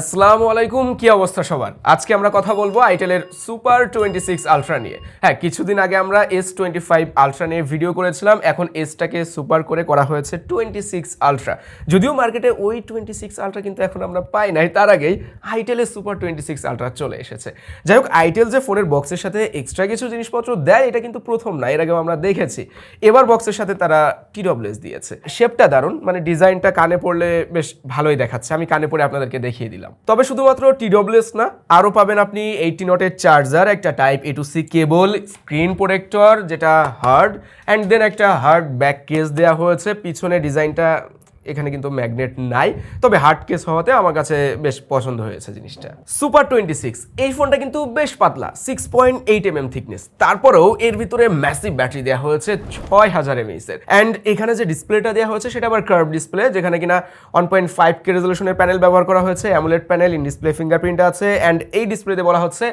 আসসালামু আলাইকুম, কি অবস্থা সবার? আজকে আমরা কথা বলব আইটেলের সুপার টোয়েন্টি সিক্স আলট্রা নিয়ে। হ্যাঁ কিছুদিন আগে আমরা এস টোয়েন্টি ফাইভ আলট্রা নিয়ে ভিডিও করেছিলাম, এখন এসটাকে সুপার করে করা হয়েছে টোয়েন্টি সিক্স আলট্রা। যদিও মার্কেটে ওই টোয়েন্টি সিক্স আলট্রা কিন্তু এখন আমরা পাই নাই, তার আগেই আইটেলের সুপার টোয়েন্টি সিক্স আলট্রা চলে এসেছে। যাই হোক, আইটেল যে ফোনের বক্সের সাথে এক্সট্রা কিছু জিনিসপত্র দেয়, এটা কিন্তু প্রথম না, এর আগেও আমরা দেখেছি। এবার বক্সের সাথে তারা টিডব্লিউএস দিয়েছে। শেপটা দারুণ মানে ডিজাইনটা কানে পড়লে বেশ ভালোই দেখাচ্ছে। আমি কানে পড়ে আপনাদেরকে দেখিয়ে দিলাম। তবে শুধুমাত্র টিডব্লিউএস না, আরও পাবেন আপনি এইটি নটের চার্জার একটা type A to C cable screen protector যেটা হার্ড অ্যান্ড দেন একটা হার্ড ব্যাক কেস দেওয়া হয়েছে। পিছনে ডিজাইনটা এখানে কিন্তু ম্যাগনেট নাই। তবে হার্ড কেস হওয়াতে আমার কাছে বেশ পছন্দ হয়েছে জিনিসটা। সুপার টোয়েন্টি সিক্স এই ফোনটা কিন্তু বেশ পাতলা six point eight M M thickness তারপরেও এর ভিতরে ম্যাসিভ ব্যাটারি দেওয়া হয়েছে ছয় হাজার এমএইচ এর। অ্যান্ড এখানে যে ডিসপ্লেটা দেওয়া হয়েছে, সেটা আবার কার্ভ ডিসপ্লে যেখানে কিনা ওয়ান পয়েন্ট ফাইভ কে রেজলিউশনের প্যানেল ব্যবহার করা হয়েছে AMOLED panel in display fingerprint আছে অ্যান্ড এই ডিসপ্লেতে বলা হচ্ছে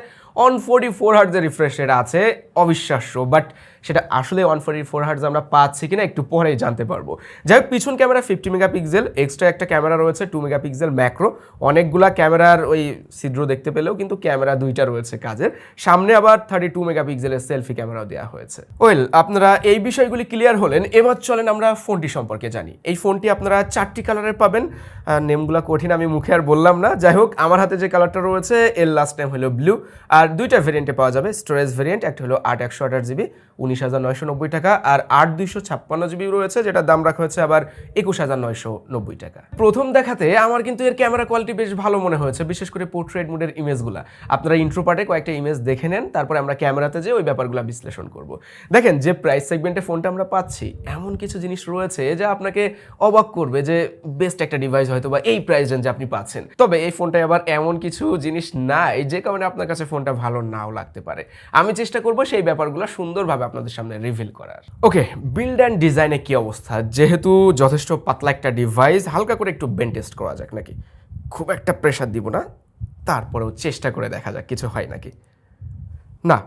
অন ফোর্টি ফোর হার্ট যে রিফ্রেশ রেট আছে, অবিশ্বাস্য। বাট সেটা আসলে ওয়ান ফোর্টি ফোর হার্টজ আমরা পাচ্ছি কিনা একটু পরেই জানতে পারব। যাই হোক, পিছন ক্যামেরা ফিফটি মেগাপিক্সেল এক্সট্রা একটা ক্যামেরা রয়েছে টু মেগাপিক্সেল ম্যাক্রো অনেকগুলা ক্যামেরার ওই ছিদ্র দেখতে পেলেও কিন্তু ক্যামেরা দুইটা রয়েছে কাজের। সামনে আবার থার্টি টু মেগাপিক্সেলের সেলফি ক্যামেরাও দেওয়া হয়েছে। ওয়েল আপনারা এই বিষয়গুলি ক্লিয়ার হলেন, এবার চলেন আমরা ফোনটি সম্পর্কে জানি। এই ফোনটি আপনারা চারটি কালারের পাবেন। নেমগুলো কঠিন আমি মুখে আর বললাম না। যাই হোক, আমার হাতে যে কালারটা রয়েছে, এর লাস্ট টাইম হলো ব্লু আর দুইটা ভেরিয়েন্টে পাওয়া যাবে স্টোরেজ ভেরিয়েন্ট একটা হলো আট একশো আঠাশ জিবি উনিশ হাজার নয়শো নব্বই টাকা আর আট দুইশো ছাপ্পান্ন জিবি রয়েছে, যেটার দাম রাখা হয়েছে আবার একুশ হাজার নয়শো নব্বই টাকা। প্রথম দেখাতে আমার কিন্তু এর ক্যামেরা কোয়ালিটি বেশ ভালো মনে হয়েছে, বিশেষ করে পোর্ট্রেট মুডের ইমেজগুলো আপনারা ইন্ট্রো পার্টে কয়েকটা ইমেজ দেখে নেন, তারপরে আমরা ক্যামেরাতে যে ওই ব্যাপারগুলো বিশ্লেষণ করব। দেখেন, যে প্রাইস সেগমেন্টে ফোনটা আমরা পাচ্ছি, এমন কিছু জিনিস রয়েছে যা আপনাকে অবাক করবে যে বেস্ট একটা ডিভাইস হয়তো বা এই প্রাইস রেঞ্জে আপনি পাচ্ছেন। তবে এই ফোনটায় আবার এমন কিছু জিনিস নাই, যে কারণে আপনার কাছে ফোনটা ভালো নাও লাগতে পারে। আমি চেষ্টা করব সেই ব্যাপারগুলো সুন্দরভাবে আপনাদের সামনে রিভিল করার। ওকে বিল্ড অ্যান্ড ডিজাইনে কি অবস্থা? যেহেতু যথেষ্ট পাতলা একটা ডিভাইস হালকা করে একটু বেন টেস্ট করা যাক নাকি? খুব একটা প্রেশার দিব না। তারপরেও চেষ্টা করে দেখা যাক, কিছু হয় নাকি? না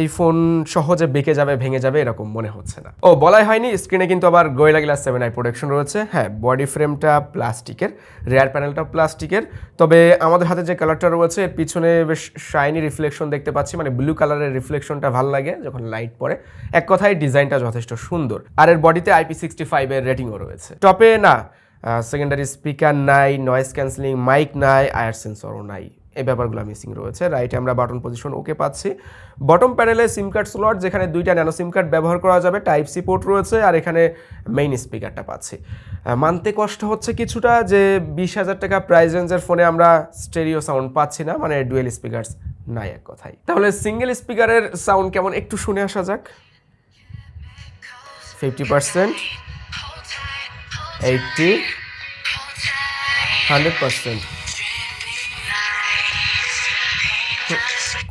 এই ফোন সহজে বেঁকে যাবে, ভেঙে যাবে এরকম মনে হচ্ছে না। ও, বলাই হয়নি, স্ক্রিনে কিন্তু আবার Gorilla glass seven I production রয়েছে। হ্যাঁ বডি ফ্রেমটা প্লাস্টিকের রেয়ার প্যানেলটা প্লাস্টিকের তবে আমাদের হাতে যে কালারটা রয়েছে এর পিছনে বেশ শাইনি রিফ্লেকশন দেখতে পাচ্ছি মানে ব্লু কালারের রিফ্লেকশনটা ভালো লাগে যখন লাইট পড়ে। এক কথায় ডিজাইনটা যথেষ্ট সুন্দর। আর এর বডিতে আইপি সিক্সটি ফাইভের রেটিংও রয়েছে। টপে না সেকেন্ডারি স্পিকার নাই নয়েজ ক্যান্সেলিং মাইক নাই, আয়ার সেন্সরও নাই। এই ব্যাপারগুলো মিসিং রয়েছে। রাইটে আমরা বাটন পজিশন ওকে পাচ্ছি। বটম প্যানেলে সিম কার্ড স্লট যেখানে দুইটা ন্যানো সিম কার্ড ব্যবহার করা যাবে। টাইপ সি পোর্ট রয়েছে আর এখানে মেইন স্পিকারটা পাচ্ছি। মানতে কষ্ট হচ্ছে কিছুটা যে বিশ হাজার টাকা প্রাইস রেঞ্জের ফোনে আমরা স্টেরিও সাউন্ড পাচ্ছি না মানে ডুয়েল স্পিকারস নাই এক কথাই তাহলে সিঙ্গেল স্পিকারের সাউন্ড কেমন? একটু শুনে আসা যাক। Fifty percent eighty hundred percent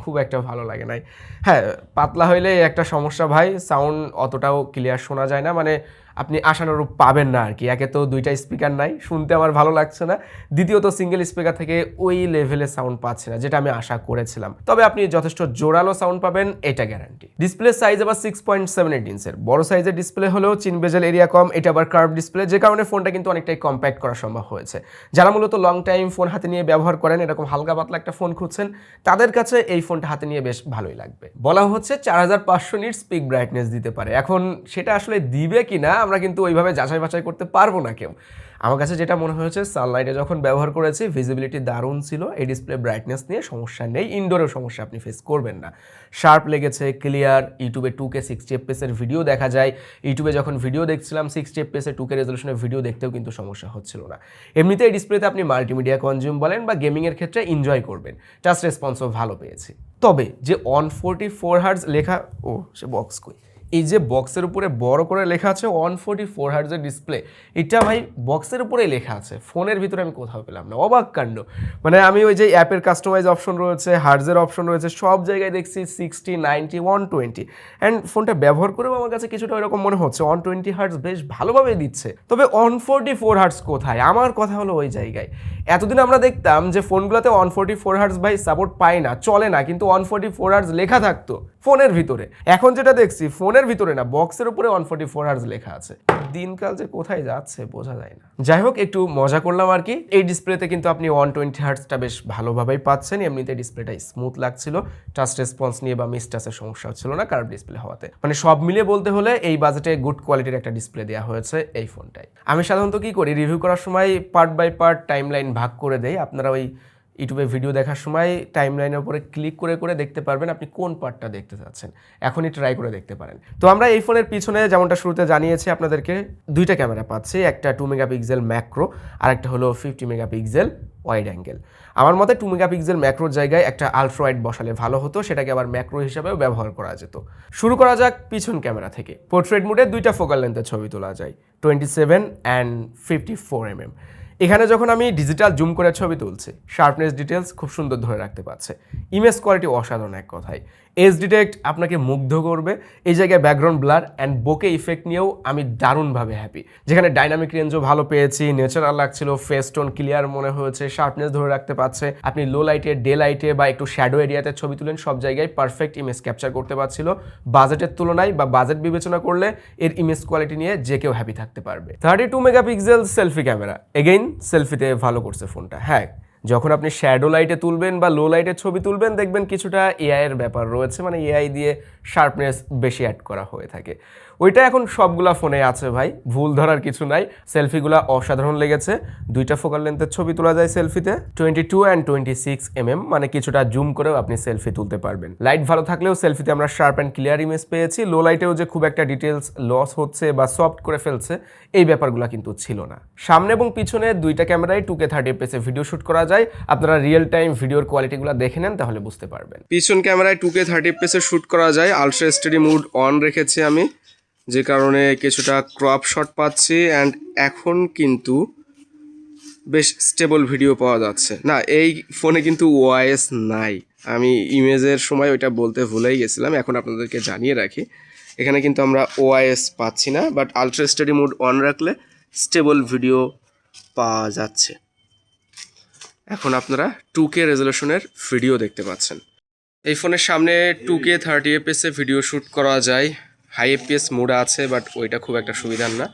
খুব একটা ভালো লাগে নাই। হ্যাঁ পাতলা হইলে একটা সমস্যা ভাই সাউন্ড অতটাও ক্লিয়ার শোনা যায় না। মানে আপনি আশানুরূপ পাবেন না আর কি। একে তো দুইটা স্পিকার নাই, শুনতে আমার ভালো লাগছে না। দ্বিতীয়ত সিঙ্গেল স্পিকার থেকে ওই লেভেলে সাউন্ড পাচ্ছে না, যেটা আমি আশা করেছিলাম। তবে আপনি যথেষ্ট জোরালো সাউন্ড পাবেন, এটা গ্যারান্টি ডিসপ্লে সাইজ আবার সিক্স পয়েন্ট সেভেন এইট ইঞ্চের বড় সাইজের ডিসপ্লে হলেও চিন বেজেল এরিয়া কম, এটা আবার কার্ভ ডিসপ্লে যে কারণে ফোনটা কিন্তু অনেকটাই কম্প্যাক্ট করা সম্ভব হয়েছে। যারা মূলত লং টাইম ফোন হাতে নিয়ে ব্যবহার করেন, এরকম হালকা পাতলা একটা ফোন খুঁজছেন, তাদের কাছে এই ফোনটা হাতে নিয়ে বেশ ভালোই লাগবে। বলা হচ্ছে চার হাজার পাঁচশো নিট স্পিক ব্রাইটনেস দিতে পারে। এখন সেটা আসলে দিবে কি না আমরা কিন্তু ওইভাবে যাচাই বাছাই করতে পারব না কেউ। আমার কাছে যেটা মনে হয়েছে সানলাইটে যখন ব্যবহার করেছি ভিজিবিলিটি দারুণ ছিল। এই ডিসপ্লে ব্রাইটনেস নিয়ে সমস্যা নেই ইনডোরেও সমস্যা, আপনি ফেস করবেন না। শার্প লেগেছে ক্লিয়ার ইউটিউবে টু কে সিক্সটি এফপিএসের ভিডিও দেখা যায়। ইউটিউবে যখন ভিডিও দেখছিলাম সিক্সটি এফপিএসে টু কে রেজলিউশনের ভিডিও দেখতেও কিন্তু সমস্যা হচ্ছিল না। এমনিতে এই ডিসপ্লেতে আপনি মাল্টিমিডিয়া কনজিউম বলেন বা গেমিংয়ের ক্ষেত্রে এনজয় করবেন। টাচ রেসপন্সও ভালো পেয়েছি। তবে যে অন ফোরটি ফোর হার্স লেখা, ও, সে বক্স কই? এই যে বক্সের উপরে বড় করে লেখা আছে ওয়ান ফোর্টি ফোর হার্জের ডিসপ্লে এটা ভাই বক্সের উপরেই লেখা আছে। ফোনের ভিতরে আমি কোথাও পেলাম না। অবাক কাণ্ড। মানে আমি ওই যে অ্যাপের কাস্টমাইজ অপশন রয়েছে হার্জের অপশন রয়েছে, সব জায়গায় দেখছি sixty ninety one twenty and ফোনটা ব্যবহার করেও আমার কাছে কিছুটা ওইরকম মনে হচ্ছে। ওয়ান টোয়েন্টি হার্টস বেশ ভালোভাবে দিচ্ছে। তবে ওয়ান ফোর্টি ফোর হার্টস কোথায়? আমার কথা হলো ওই জায়গায়। এতদিন আমরা দেখতাম যে ফোনগুলোতে ওয়ান ফোর্টি ফোর হার্টস ভাই সাপোর্ট পায় না, চলে না। কিন্তু ওয়ান ফোর্টি ফোর হার্টস লেখা থাকতো ফোনের ভিতরে। এখন যেটা দেখছি, ফোনের বক্সের ভিতরে না বক্সের উপরে ওয়ান ফোর্টি ফোর হার্স লেখা আছে। দিনকাল যে কোথায় যাচ্ছে বোঝা যায় না। যাই হোক, একটু মজা করলাম আর কি। এই ডিসপ্লেতে কিন্তু আপনি ওয়ান টোয়েন্টি হার্টসটা বেশ ভালোভাবেই পাচ্ছেন। এমনিতে ডিসপ্লেটা স্মুথ লাগছিল। টাচ রেসপন্স নিয়ে বা মিস টাচের সমস্যা হচ্ছিল না কার্ভ ডিসপ্লে হওয়াতে। মানে সব মিলিয়ে বলতে হলে এই বাজেটে গুড কোয়ালিটির একটা ডিসপ্লে দেওয়া হয়েছে এই ফোনটাই আমি সাধারণত কি করি? রিভিউ করার সময় part by part time line ভাগ করে দেই। আপনারা ওই ইউটিউবে ভিডিও দেখার সময় টাইম লাইনের উপরে ক্লিক করে করে দেখতে পারবেন আপনি কোন পার্টটা দেখতে চাচ্ছেন। এখনই ট্রাই করে দেখতে পারেন। তো আমরা এই ফোনের পিছনে যেমনটা শুরুতে জানিয়েছি আপনাদেরকে, দুইটা ক্যামেরা পাচ্ছি। একটা টু মেগাপিক্সেল ম্যাক্রো আর একটা হলো ফিফটি মেগাপিক্সেল ওয়াইড অ্যাঙ্গেল আমার মতে টু মেগাপিক্সেল ম্যাক্রোর জায়গায় একটা আলট্রা ওয়াইড বসালে ভালো হতো, সেটাকে আবার ম্যাক্রো হিসাবেও ব্যবহার করা যেত। শুরু করা যাক পিছন ক্যামেরা থেকে। পোর্ট্রেট মুডে দুইটা ফোকাল লেন্থের ছবি তোলা যায় twenty seven and fifty four MM এখানে যখন আমি ডিজিটাল জুম করে ছবি তুলছি শার্পনেস ডিটেলস খুব সুন্দর ধরে রাখতে পারছে। ইমেজ কোয়ালিটি অসাধারণ এক কথায়। এজ ডিটেক্ট আপনাকে মুগ্ধ করবে। এই জায়গায় background blur and bokeh effect নিয়েও আমি দারুণভাবে হ্যাপি যেখানে ডাইনামিক রেঞ্জও ভালো পেয়েছি নেচারাল লাগছিল ফেস টোন ক্লিয়ার মনে হয়েছে শার্পনেস ধরে রাখতে পারছে। আপনি লো লাইটে ডে লাইটে বা একটু শ্যাডো এরিয়াতে ছবি তুলেন, সব জায়গায় পারফেক্ট ইমেজ ক্যাপচার করতে পারছিল। বাজেটের তুলনায় বা বাজেট বিবেচনা করলে এর ইমেজ কোয়ালিটি নিয়ে যে কেউ হ্যাপি থাকতে পারবে। Thirty two megapixel selfie camera again সেলফিতে ভালো করছে ফোনটা হ্যাঁ যখন আপনি শ্যাডো লাইটে তুলবেন বা লো লাইটে ছবি তুলবেন, দেখবেন কিছুটা এআইয়ের ব্যাপার রয়েছে। মানে এআই দিয়ে শার্পনেস বেশি অ্যাড করা হয়ে থাকে। ওইটা এখন সবগুলা ফোনে আছে ভাই। ভুল ধরার কিছু নাই। সেলফিগুলা অসাধারণ লেগেছে। দুইটা ফোকাল লেন্থের ছবি তোলা যায় সেলফিতে। Twenty two and twenty six MM মানে কিছুটা জুম করেও আপনি সেলফি তুলতে পারবেন। লাইট ভালো থাকলেও সেলফিতে আমরা শার্প অ্যান্ড ক্লিয়ার ইমেজ পেয়েছি। লো লাইটেও যে খুব একটা ডিটেলস লস হচ্ছে বা সফট করে ফেলছে, এই ব্যাপারগুলো কিন্তু ছিল না। সামনে এবং পিছনে দুইটা ক্যামেরায় টু কে থার্টি এফএসে ভিডিও শুট করা যায়। আপনারা রিয়েল টাইম ভিডিওর কোয়ালিটিগুলো দেখে নেন, তাহলে বুঝতে পারবেন। পিছন ক্যামেরায় টু কে থার্টি এফএসে শুট করা যায়। আলট্রা স্টাডি মুড অন রেখেছি আমি। যে কারণে কিছুটা ক্রপ শট পাচ্ছি অ্যান্ড এখন কিন্তু বেশ স্টেবল ভিডিও পাওয়া যাচ্ছে। না, এই ফোনে কিন্তু ওআইএস নাই। আমি ইমেজের সময় ওইটা বলতে ভুলেই গেছিলাম, এখন আপনাদেরকে জানিয়ে রাখি। এখানে কিন্তু আমরা ওআইএস পাচ্ছি না but ultra steady mode on রাখলে স্টেবল ভিডিও পাওয়া যাচ্ছে। এখন আপনারা টু কে রেজলিউশনের ভিডিও দেখতে পাচ্ছেন। এই ফোনের সামনে টু কে থার্টি এফপিএসে ভিডিও শ্যুট করা যায়। হাই এফপিএস মোড়া আছে বাট ওইটা খুব একটা সুবিধার না।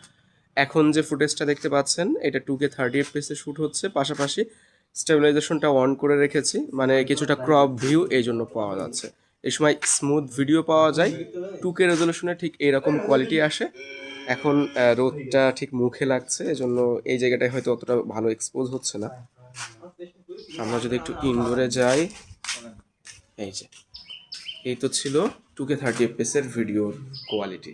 এখন যে ফুটেজটা দেখতে পাচ্ছেন, এটা টু কে থার্টি এফপিএসে শ্যুট হচ্ছে। পাশাপাশি স্টেবিলাইজেশনটা অন করে রেখেছি মানে কিছুটা ক্রপ ভিউ এই জন্য পাওয়া যাচ্ছে। এই সময় স্মুথ ভিডিও পাওয়া যায়। টু কে রেজলিউশনে ঠিক এইরকম কোয়ালিটি আসে। এখন রোদটা ঠিক মুখে লাগছে, এজন্য এই জায়গাটায় হয়তো অতটা ভালো এক্সপোজ হচ্ছে না। আমরা যদি একটু ইনডোরে যাই, এই যে, এই তো ছিল। টু কে থার্টি এফপিএসের ভিডিওর কোয়ালিটি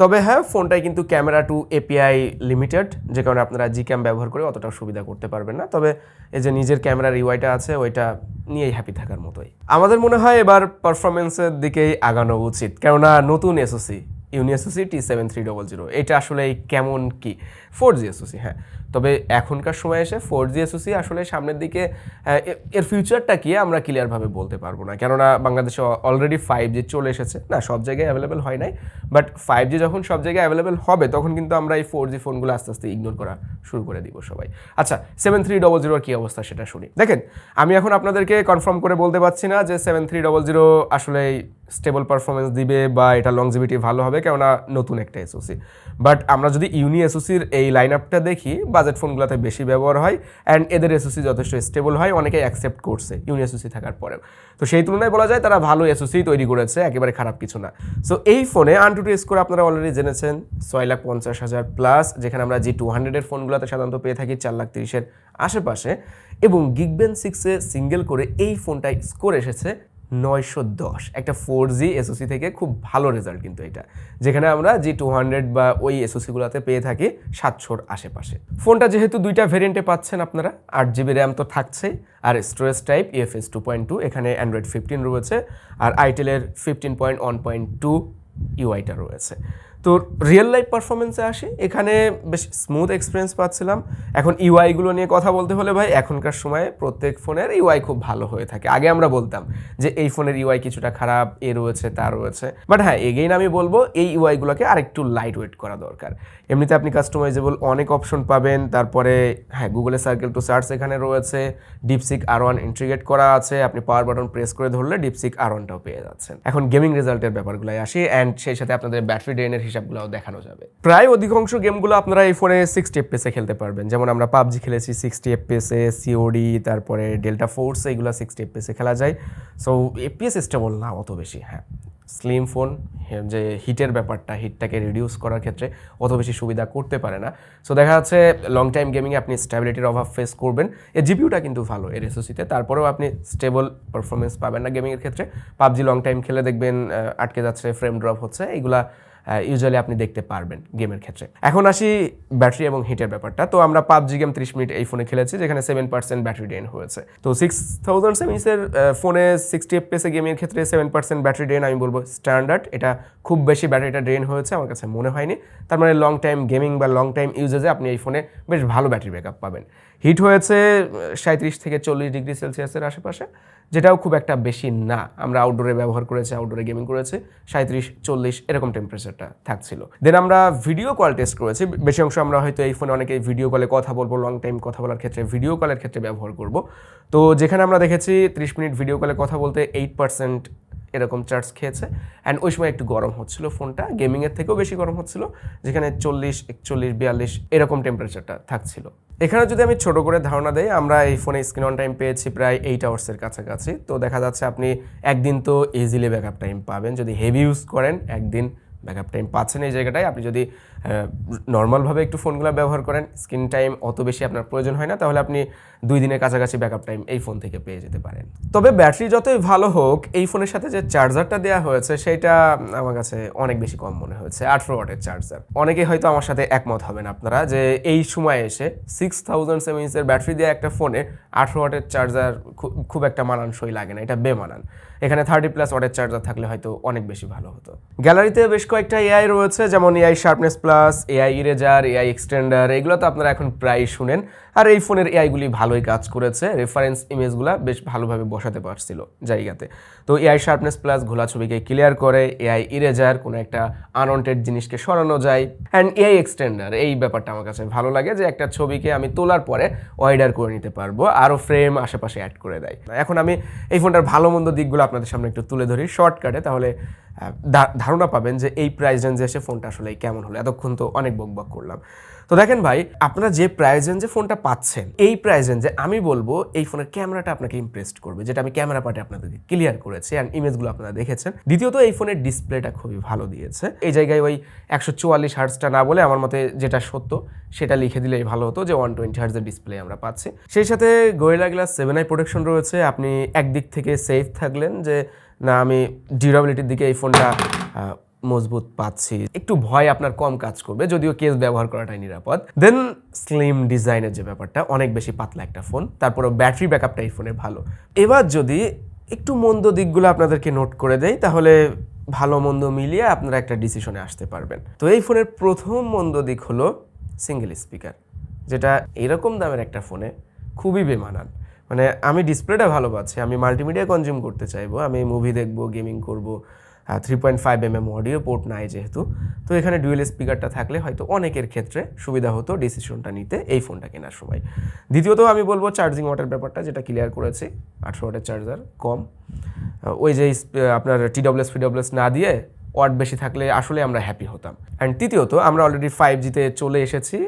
তবে হ্যাঁ ফোনটায় কিন্তু ক্যামেরা টু এপিআই লিমিটেড যে কারণে আপনারা জি ক্যাম ব্যবহার করে অতটা সুবিধা করতে পারবেন না। তবে এই যে নিজের ক্যামেরার ইউআইটা আছে, ওইটা নিয়েই হ্যাপি থাকার মতোই। আমাদের মনে হয় এবার পারফরমেন্সের দিকেই আগানো উচিত। কেননা নতুন SOC Unisoc T seven three double zero. এটা আসলে কেমন কি? ফোর জি এসওসি হ্যাঁ। তবে এখনকার সময় এসে ফোর জি এসওসি আসলে সামনের দিকে এর ফিউচারটা কি আমরা ক্লিয়ারভাবে বলতে পারব না। কেননা বাংলাদেশে অলরেডি ফাইভ জি চলে এসেছে। না, সব জায়গায় অ্যাভেলেবেল হয় নাই। বাট ফাইভ জি যখন সব জায়গায় অ্যাভেলেবেল হবে, তখন কিন্তু আমরা এই ফোর জি ফোনগুলো আস্তে আস্তে ইগনোর করা শুরু করে দিব সবাই। আচ্ছা সেভেন থ্রি ডবল জিরোর কী অবস্থা সেটা শুনি। দেখেন, আমি এখন আপনাদেরকে কনফার্ম করে বলতে পারছি না যে সেভেন থ্রি ডবল জিরো আসলে স্টেবল পারফরমেন্স দিবে বা এটা লংজিভিটি ভালো হবে, কেননা নতুন একটা এসওসি বাট আমরা যদি ইউনি এসওসির এই লাইন আপটা দেখি বাজেট ফোনগুলোতে বেশি ব্যবহার হয় অ্যান্ড এদের এসওসি যথেষ্ট স্টেবল হয়, অনেকে অ্যাকসেপ্ট করছে ইউনি এসওসি থাকার পরেও। তো সেই তুলনায় বলা যায় তারা ভালো এসওসি তৈরি করেছে, একেবারে খারাপ কিছু না। সো এই ফোনে আন টু স্কোর আপনারা অলরেডি জেনেছেন, ছয় লাখ পঞ্চাশ হাজার প্লাস যেখানে আমরা জি টু হান্ড্রেডের ফোনগুলোতে সাধারণত পেয়ে থাকি চার লাখ তিরিশের আশেপাশে। এবং গিগবেন সিক্সে সিঙ্গেল করে এই ফোনটায় স্কোর এসেছে নয়শো দশ। একটা ফোর জি এসওসি থেকে খুব ভালো রেজাল্ট কিন্তু এটা। যেখানে আমরা জি টু হান্ড্রেড বা ওই এসওসিগুলোতে পেয়ে থাকি সাতশোর আশেপাশে। ফোনটা যেহেতু দুইটা ভেরিয়েন্টে পাচ্ছেন আপনারা, আট জিবি র্যাম তো থাকছে আর storage type UFS two point two এখানে অ্যান্ড্রয়েড ফিফটিন রয়েছে, আর আইটেলের fifteen point one point two ইউআইটা রয়েছে। তো রিয়েল লাইফ পারফরমেন্সে আসি। এখানে বেশ স্মুথ এক্সপিরিয়েন্স পাচ্ছিলাম। এখন ইউআইগুলো নিয়ে কথা বলতে হলে ভাই, এখনকার সময়ে প্রত্যেক ফোনের ইউআই খুব ভালো হয়ে থাকে। আগে আমরা বলতাম যে এই ফোনের ইউআই কিছুটা খারাপ, এ রয়েছে, তা রয়েছে। বাট হ্যাঁ এগেইন আমি বলব, এই ইউআইগুলোকে আরেকটু লাইট ওয়েট করা দরকার। এমনিতে আপনি কাস্টমাইজেবল অনেক অপশন পাবেন। তারপরে হ্যাঁ গুগলে সার্কেল টু সার্চ এখানে রয়েছে। ডিপসিক আর ওয়ান ইন্ট্রিগেট করা আছে। আপনি পাওয়ার বাটন প্রেস করে ধরলে ডিপসিক আর ওয়ানটাও পেয়ে যাচ্ছেন। এখন গেমিং রেজাল্টের ব্যাপারগুলোই আসি। অ্যান্ড সেই সাথে আপনাদের ব্যাটারি ড্রেনের হিসাবগুলোও দেখানো যাবে। প্রায় অধিকাংশ গেমগুলো আপনারা এই ফোনে সিক্সটি এফপিএসে খেলতে পারবেন। যেমন আমরা পাবজি খেলেছি সিক্সটি এফপিএসে সিওডি তারপরে ডেল্টা ফোর্স এইগুলো সিক্সটি এফপিএসে খেলা যায়। সো এফপিএস স্টেবল না, অত বেশি হ্যাঁ। স্লিম ফোন যে হিটের ব্যাপারটা, হিটটাকে রিডিউস করার ক্ষেত্রে অত বেশি সুবিধা করতে পারে না। সো দেখা যাচ্ছে লং টাইম গেমিংয়ে আপনি স্ট্যাবিলিটির অভাব ফেস করবেন। এর জিপিউটা কিন্তু ভালো, এর এসওসিতে তারপরেও আপনি স্টেবল পারফরমেন্স পাবেন না গেমিংয়ের ক্ষেত্রে। পাবজি লং টাইম খেলে দেখবেন আটকে যাচ্ছে ফ্রেম ড্রপ হচ্ছে। এইগুলা ইউজুয়ালি আপনি দেখতে পারবেন গেমের ক্ষেত্রে। এখন আসি ব্যাটারি এবং হিটের ব্যাপারটা। তো আমরা পাবজি গেম ত্রিশ মিনিট এই ফোনে খেলেছি, যেখানে সেভেন পার্সেন্ট ব্যাটারি ড্রেন হয়েছে। তো সিক্স থাউজেন্ড সেমিসের ফোনে সিক্সটি এফপিএসে গেমের ক্ষেত্রে সেভেন পার্সেন্ট ব্যাটারি ড্রেন আমি বলব স্ট্যান্ডার্ড এটা খুব বেশি ব্যাটারিটা ড্রেন হয়েছে, আমার কাছে মনে হয়নি। তার মানে লং টাইম গেমিং বা লং টাইম ইউজেজে আপনি এই ফোনে বেশ ভালো ব্যাটারি ব্যাকআপ পাবেন। হিট হয়েছে সাঁত্রিশ থেকে চল্লিশ ডিগ্রি সেলসিয়াসের আশেপাশে, যেটাও খুব একটা বেশি না। আমরা আউটডোরে ব্যবহার করেছি আউটডোরে গেমিং করেছি সাঁত্রিশ চল্লিশ এরকম টেম্পারেচারটা থাকছিল। দেন আমরা ভিডিও কল টেস্ট করেছি, বেশি অংশ আমরা হয়তো এই ফোনে অনেকে ভিডিও কলে কথা বলব লং টাইম কথা বলার ক্ষেত্রে ভিডিও কলের ক্ষেত্রে ব্যবহার করব। তো যেখানে আমরা দেখেছি, ত্রিশ মিনিট ভিডিও কলে কথা বলতে এইট পার্সেন্ট এরকম চার্জ খেয়েছে। অ্যান্ড ওই সময় একটু গরম হচ্ছিল ফোনটা। গেমিংয়ের থেকেও বেশি গরম হচ্ছিল, যেখানে চল্লিশ, একচল্লিশ, বিয়াল্লিশ এরকম টেম্পারেচারটা থাকছিল। এখানে যদি আমি ছোট করে ধারণা দেই, আমরা এই ফোনে স্ক্রিন অন টাইম পেয়েছি প্রায় এইট আওয়ার্সের কাছাকাছি। তো দেখা যাচ্ছে আপনি একদিন তো ইজিলি ব্যাকআপ টাইম পাবেন। যদি হেভি ইউজ করেন, একদিন ব্যাকআপ টাইম পাচ্ছেন এই জায়গাটায়। আপনি যদি নর্মালভাবে একটু ফোনগুলো ব্যবহার করেন স্ক্রিন টাইম অত বেশি আপনার প্রয়োজন হয় না, তাহলে আপনি দুই দিনের কাছাকাছি ব্যাকআপ টাইম এই ফোন থেকে পেয়ে যেতে পারেন। তবে ব্যাটারি যতই ভালো হোক, এই ফোনের সাথে যে চার্জারটা দেওয়া হয়েছে, সেটা আমার কাছে অনেক বেশি কম মনে হয়েছে, আঠারো ওয়াটের চার্জার অনেকে হয়তো আমার সাথে একমত হবেন আপনারা যে এই সময় এসে সিক্স থাউজেন্ড সেভেন্সের ব্যাটারি দেওয়া একটা ফোনে আঠারো ওয়াটের চার্জার খুব একটা মানানসই লাগে না, এটা বেমানান। এখানে থার্টি প্লাস ওয়াটের চার্জার থাকলে হয়তো অনেক বেশি ভালো হতো। গ্যালারিতে বেশ কয়েকটা এআই রয়েছে, যেমন AI sharpness plus AI eraser AI extender এগুলো তো আপনারা এখন প্রায় শুনেন। আর এই ফোনের এআইগুলি ভালোই কাজ করেছে রেফারেন্স ইমেজগুলো বেশ ভালোভাবে বসাতে পারছিল জায়গাতে। তো এআই শার্পনেস প্লাস ঘোলা ছবিকে ক্লিয়ার করে এআই ইরেজার কোনো একটা আনওয়ান্টেড জিনিসকে সরানো যায়। অ্যান্ড এআই এক্সটেন্ডার এই ব্যাপারটা আমার কাছে ভালো লাগে যে একটা ছবিকে আমি তোলার পরে ওয়াইডার করে নিতে পারব, আরও ফ্রেম আশেপাশে অ্যাড করে দেয়। এখন আমি এই ফোনটার ভালো মন্দ দিকগুলো আপনাদের সামনে একটু তুলে ধরি। শর্টকাটে তাহলে ধারণা পাবেন যে এই প্রাইস রেঞ্জে এসে ফোনটা আসলে কেমন হলো। এতক্ষণ তো অনেক বকবক করলাম। তো দেখেন ভাই, আপনারা যে প্রাইস রেঞ্জে ফোনটা পাচ্ছেন, এই প্রাইস রেঞ্জে আমি বলব, এই ফোনের ক্যামেরাটা আপনাকে ইমপ্রেসড করবে, যেটা আমি ক্যামেরা পার্টে আপনাদেরকে ক্লিয়ার করেছি অ্যান্ড ইমেজগুলো আপনারা দেখেছেন। দ্বিতীয়ত, এই ফোনের ডিসপ্লেটা খুবই ভালো দিয়েছে। এই জায়গায় ওই একশো চুয়াল্লিশ হার্টসটা না বলে আমার মতে যেটা সত্য, সেটা লিখে দিলেই ভালো হতো যে ওয়ান টোয়েন্টি হার্টসের ডিসপ্লে আমরা পাচ্ছি। সেই সাথে Gorilla glass seven I protection রয়েছে, আপনি একদিক থেকে সেফ থাকলেন যে, না আমি ডিউরাবিলিটির দিকে এই ফোনটা মজবুত পাচ্ছি। একটু ভয় আপনার কম কাজ করবে, যদিও কেস ব্যবহার করাটাই নিরাপদ। দেন স্লিম ডিজাইনের যে ব্যাপারটা, অনেক বেশি পাতলা একটা ফোন তারপরে ব্যাটারি ব্যাকআপটা এই ফোনের ভালো। এবার যদি একটু মন্দ দিকগুলো আপনাদেরকে নোট করে দেয় তাহলে ভালো মন্দ মিলিয়ে আপনারা একটা ডিসিশনে আসতে পারবেন। তো এই ফোনের প্রথম মন্দ দিক হলো সিঙ্গেল স্পিকার যেটা এরকম দামের একটা ফোনে খুবই বেমানান। মানে আমি ডিসপ্লেটা ভালো পাচ্ছি, আমি মাল্টিমিডিয়া কনজিউম করতে চাইব, আমি মুভি দেখব গেমিং করব three point five M M audio port নাই যেহেতু। তো এখানে ডুয়েল স্পিকারটা থাকলে হয়তো অনেকের ক্ষেত্রে সুবিধা হতো ডিসিশনটা নিতে এই ফোনটা কেনার সময়। দ্বিতীয়ত আমি বলব চার্জিং ওয়াটার ব্যাপারটা যেটা ক্লিয়ার করেছি আটশো ওয়াটের চার্জার কম। ওই যে আপনার টিডব্লিউএস ফিডব্লিউএস না দিয়ে ওয়াট বেশি থাকলে আসলে আমরা হ্যাপি হতাম। অ্যান্ড তৃতীয়ত আমরা অলরেডি ফাইভ জিতে চলে এসেছি,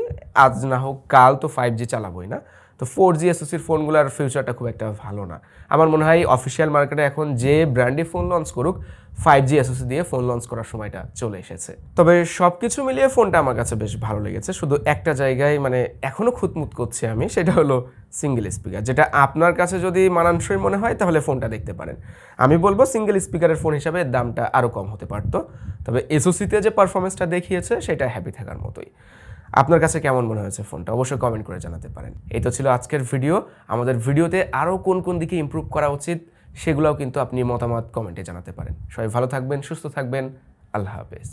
আজ না হোক কাল তো ফাইভ জি চালাবোই না। তো ফোর জি এসওসির ফোনগুলোর ফিউচারটা খুব একটা ভালো না। আমার মনে হয় অফিসিয়াল মার্কেটে এখন যে ব্র্যান্ডে ফোন লঞ্চ করুক ফাইভ জি এসওসি দিয়ে ফোন লঞ্চ করার সময়টা চলে এসেছে। তবে সব কিছু মিলিয়ে ফোনটা আমার কাছে বেশ ভালো লেগেছে। শুধু একটা জায়গায় মানে এখনও খুঁতমুত করছি আমি, সেটা হলো সিঙ্গেল স্পিকার যেটা আপনার কাছে যদি মানানসই মনে হয় তাহলে ফোনটা দেখতে পারেন। আমি বলব সিঙ্গেল স্পিকারের ফোন হিসাবে দামটা আরও কম হতে পারতো। তবে এসওসিতে যে পারফরমেন্সটা দেখিয়েছে সেটা হ্যাপি থাকার মতোই। আপনার কাছে কেমন মনে হয়েছে ফোনটা অবশ্যই কমেন্ট করে জানাতে পারেন। এই তো ছিল আজকের ভিডিও আমাদের ভিডিওতে আরও কোন কোন দিকে ইমপ্রুভ করা উচিত সেগুলোও কিন্তু আপনি মতামত কমেন্টে জানাতে পারেন। সবাই ভালো থাকবেন সুস্থ থাকবেন। আল্লাহ হাফেজ।